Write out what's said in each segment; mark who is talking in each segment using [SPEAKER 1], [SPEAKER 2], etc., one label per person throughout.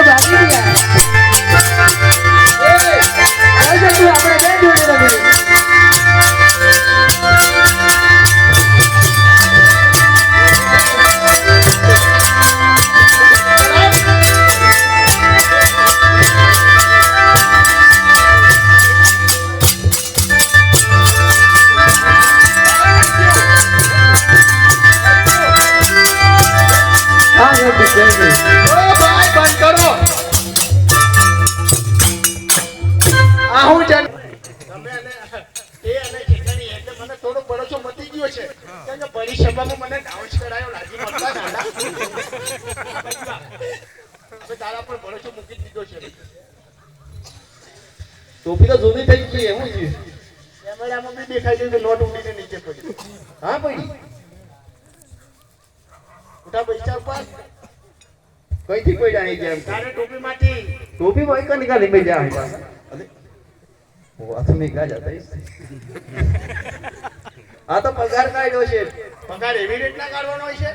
[SPEAKER 1] તો ભાગી ગયા આવજો
[SPEAKER 2] તારા પર ભરોસો મૂકી દીધો છે.
[SPEAKER 3] ટોપી તો જૂની થઈ ગઈ એવું છે.
[SPEAKER 2] કેમેરામાં બી દેખાઈ ગયું કે ઉડીને નીચે પડી.
[SPEAKER 3] હા પડી
[SPEAKER 2] ઉઠા પૈસા. ઉપર
[SPEAKER 3] કઈથી પડ્યા અહીં જેમ
[SPEAKER 2] તારે ટોપીમાંથી
[SPEAKER 3] ટોપી માં એક નીકાળી મેં જા. વાત મેં કા જતા આ તો પગાર કાઢ્યો છે.
[SPEAKER 2] પગાર એવી રીતના કાઢવાનો છે?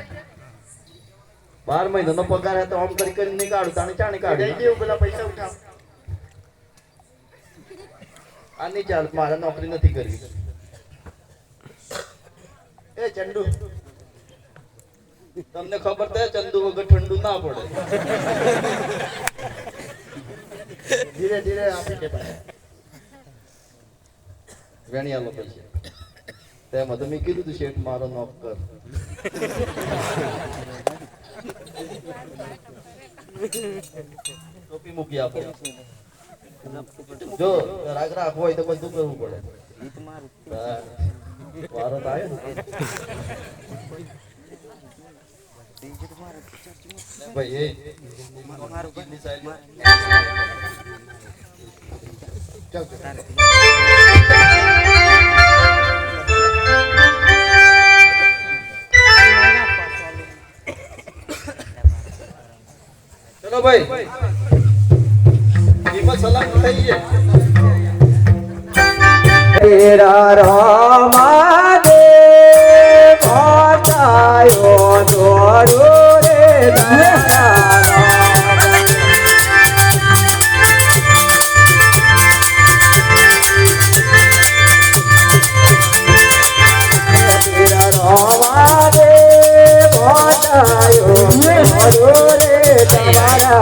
[SPEAKER 3] બાર મહિનાનો પગાર હતો આમ કરી કરીને નીકાળું તાણે ચાણી
[SPEAKER 2] દઈ
[SPEAKER 3] કાઢી
[SPEAKER 2] દેવું પેલા પૈસા ઉઠાવ.
[SPEAKER 3] આ નહીં ચાલ મારે નોકરી નથી કરવી.
[SPEAKER 2] એ ચંદુ.
[SPEAKER 3] તમને ખબર છે ચંદુ વગર ઠંડુ ના પડે.
[SPEAKER 2] ધીરે ધીરે આપી દે ભાઈ.
[SPEAKER 3] વેણિયાલો પૈસા તેમાં તો મેં કીધું તું શેઠ મારો નોકર કર. ટોપી મૂકી આપો. જો, રાગ હોય તો બધું કરવું પડે. વારો તો આવ્યો ભાઈ, એ
[SPEAKER 2] ચાલ
[SPEAKER 3] ભાઈ. કિંમત સલામ થઈ છે
[SPEAKER 1] રામા દે પાતાયો દોરો.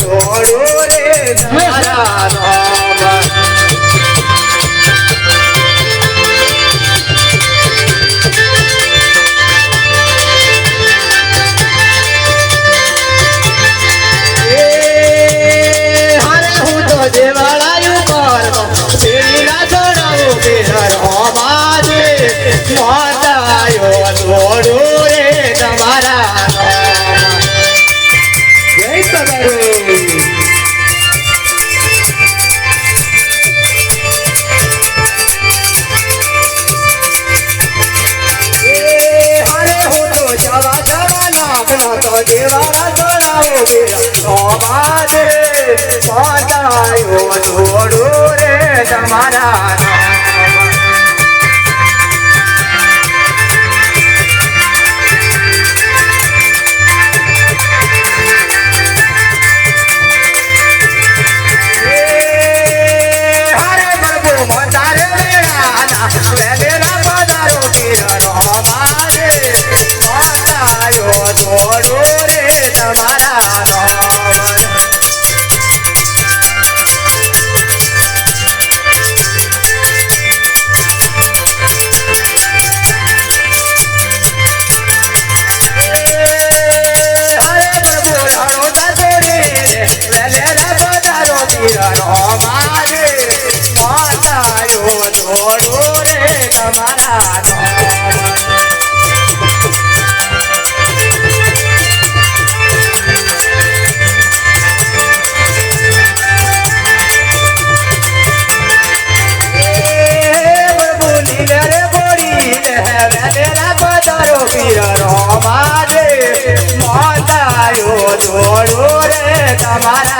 [SPEAKER 1] દોડો રે તારા રોમા દોડો રે તમારા. જય સદારો એ હરે હું તો જવા જવા નાખનો દેવા તળાવો અમારે રે તમારા તમારા